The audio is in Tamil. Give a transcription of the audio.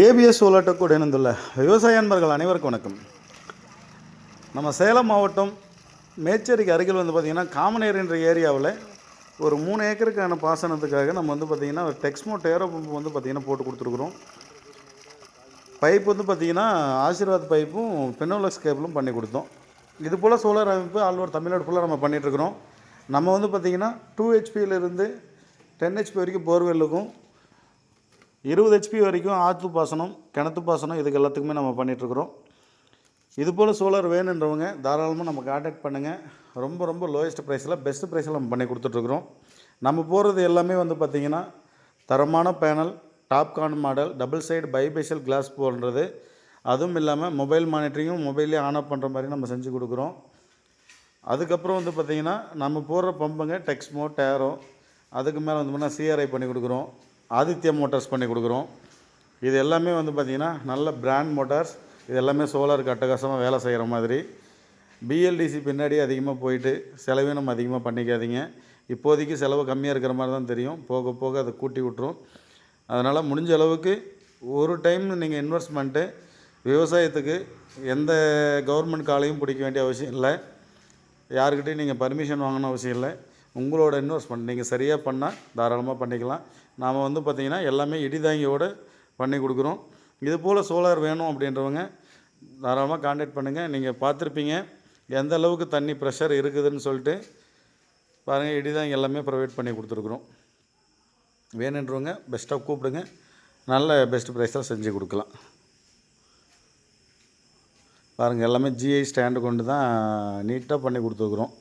ஏபிஎஸ் சோலாட்டோடு இணைந்துள்ள விவசாய அன்பர்கள் அனைவருக்கும் வணக்கம். நம்ம சேலம் மாவட்டம் மேச்சேரிக்கு அருகில் வந்து பார்த்திங்கன்னா காமநேர் என்ற ஏரியாவில் ஒரு மூணு ஏக்கருக்கான பாசனத்துக்காக நம்ம வந்து பார்த்திங்கன்னா ஒரு டெக்ஸ்மோ டேரோ பம்பு வந்து பார்த்திங்கன்னா போட்டு கொடுத்துருக்குறோம். பைப் வந்து பார்த்திங்கன்னா ஆசீர்வாத் பைப்பும் பெனோலக்ஸ் கேபிளும் பண்ணி கொடுத்தோம். இது போல் சோலார் அமைப்பு ஆல் ஓவர் தமிழ்நாடு ஃபுல்லாக நம்ம பண்ணிகிட்ருக்குறோம் நம்ம வந்து பார்த்திங்கன்னா டூ ஹெச்பியிலிருந்து டென் ஹெச்பி வரைக்கும் போர்வெல்லுக்கும் இருபது ஹெச்பி வரைக்கும் ஆற்று பாசனம் கிணத்து பாசனம் இதுக்கு எல்லாத்துக்குமே நம்ம பண்ணிகிட்ருக்குறோம் இது போல் சோலார் வேணுன்றவங்க தாராளமாக நம்ம காண்டாக்ட் பண்ணுங்கள் ரொம்ப ரொம்ப லோயஸ்ட் ப்ரைஸில் பெஸ்ட் ப்ரைஸில் நம்ம பண்ணி கொடுத்துட்ருக்குறோம் நம்ம போடுறது எல்லாமே வந்து பார்த்திங்கன்னா தரமான panel Topcon model double side bifacial glass போன்றது அதுவும் இல்லாமல் மொபைல் மானிட்டரிங்கும் மொபைலே ஆன் ஆஃப் பண்ணுற மாதிரி நம்ம செஞ்சு கொடுக்குறோம். அதுக்கப்புறம் வந்து பார்த்திங்கன்னா நம்ம போடுற பம்புங்க டெக்ஸ்மோ டேரோ அதுக்கு மேலே வந்து பார்த்தீங்கன்னா சிஆர்ஐ பண்ணி கொடுக்குறோம். ஆதித்யா மோட்டார்ஸ் பண்ணி கொடுக்குறோம். இது எல்லாமே வந்து பார்த்திங்கன்னா நல்ல பிராண்ட் மோட்டார்ஸ் இது எல்லாமே சோலாருக்கு அட்டகாசமாக வேலை செய்கிற மாதிரி. பிஎல்டிசி பின்னாடி அதிகமாக போயிட்டு செலவினம் நம்ம அதிகமாக பண்ணிக்காதீங்க. இப்போதைக்கு செலவு கம்மியாக இருக்கிற மாதிரி தான் தெரியும். போக போக அதை கூட்டி விட்டுரும். அதனால் முடிஞ்ச அளவுக்கு ஒரு டைம் நீங்கள் இன்வெஸ்ட்மெண்ட்டு விவசாயத்துக்கு எந்த கவர்மெண்ட் காலையும் பிடிக்க வேண்டிய அவசியம் இல்லை. யாருக்கிட்டையும் நீங்கள் பர்மிஷன் வாங்கணும் அவசியம் இல்லை. உங்களோட இன்வெஸ்ட்மெண்ட் நீங்கள் சரியாக பண்ணால் தாராளமாக பண்ணிக்கலாம். நாம் வந்து பார்த்திங்கன்னா எல்லாமே இடிதாங்கியோடு பண்ணி கொடுக்குறோம். இது போல் சோலார் வேணும் அப்படின்றவங்க தாராளமாக காண்டாக்ட் பண்ணுங்கள் நீங்கள் பார்த்துருப்பீங்க எந்த அளவுக்கு தண்ணி ப்ரெஷர் இருக்குதுன்னு சொல்லிட்டு பாருங்கள் இடிதாங்கி எல்லாமே ப்ரொவைட் பண்ணி கொடுத்துருக்குறோம். வேணுன்றவங்க பெஸ்ட்டாக கூப்பிடுங்க. நல்ல பெஸ்ட் ப்ரைஸாக செஞ்சு கொடுக்கலாம். பாருங்கள் எல்லாமே ஜிஐ ஸ்டாண்டு கொண்டு தான் நீட்டாக பண்ணி கொடுத்துருக்குறோம்.